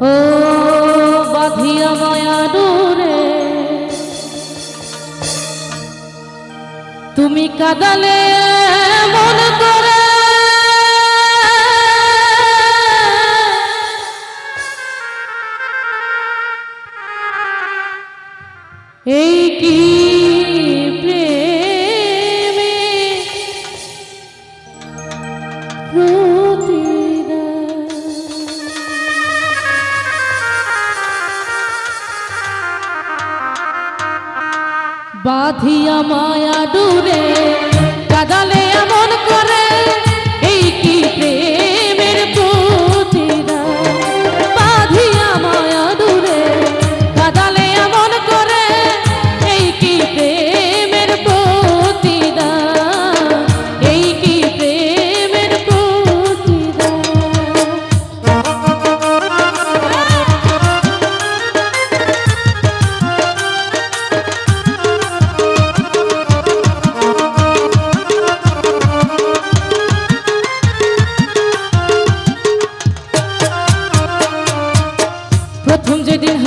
ও বাঁধিয়া মায়া দূরে তুমি কাদালে মন করে। এই কি बाधिया माया डूरे कदले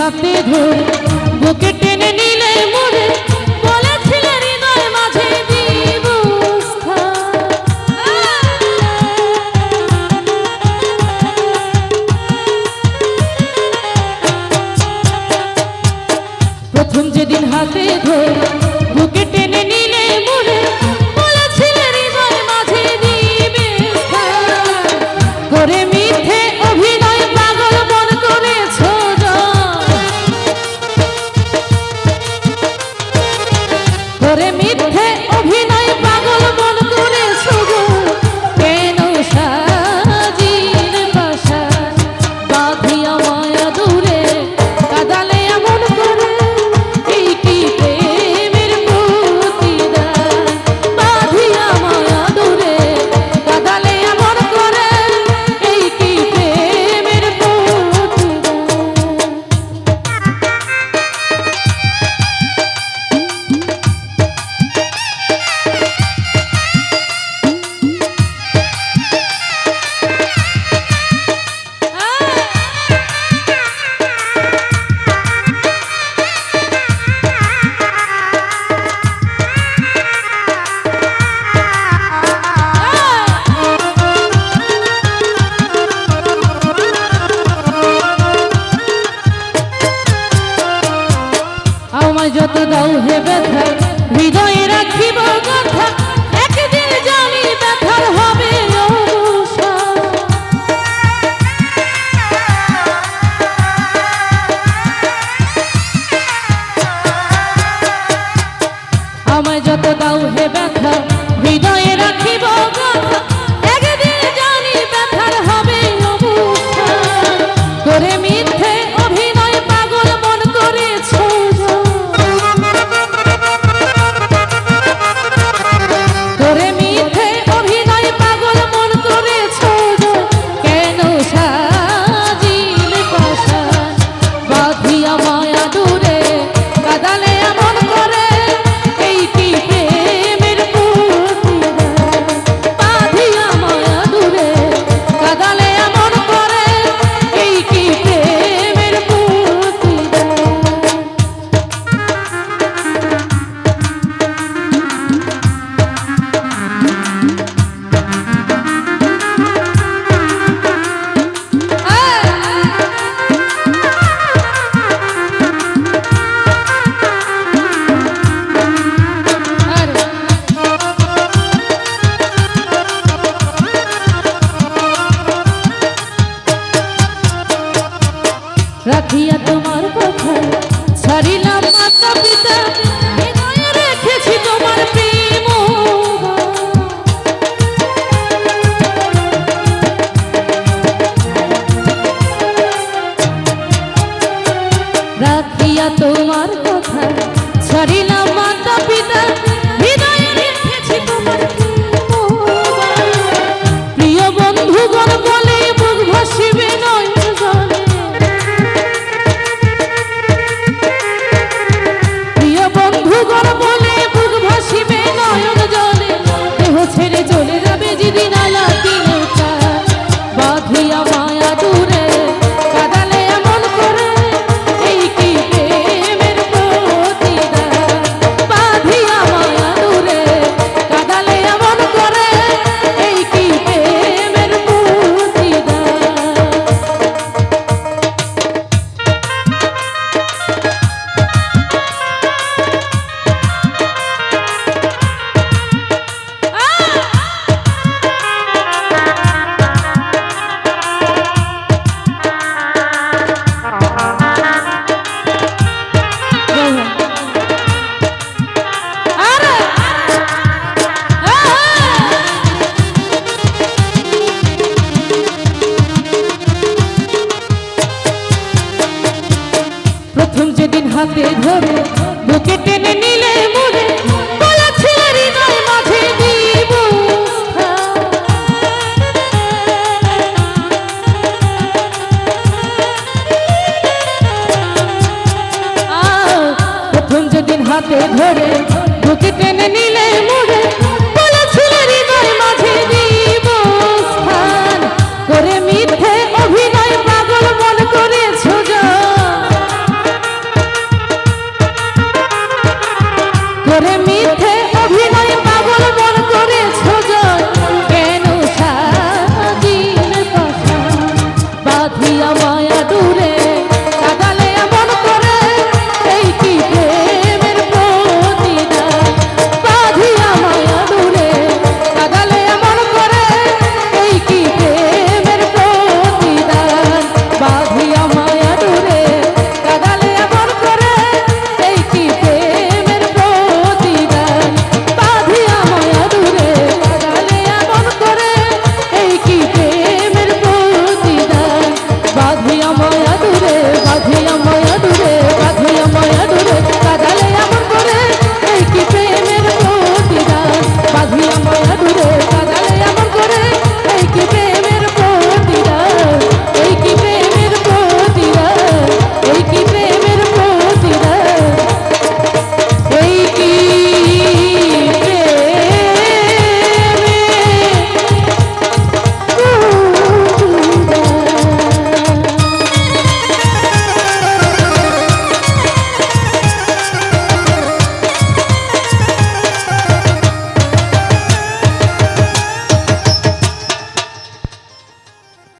হাতে ধরে বুকে হে ব্যথা হৃদয় হাতে ধরে বুকে টেনে নিলে মোরে প্রথম যেদিন হাতে ধরে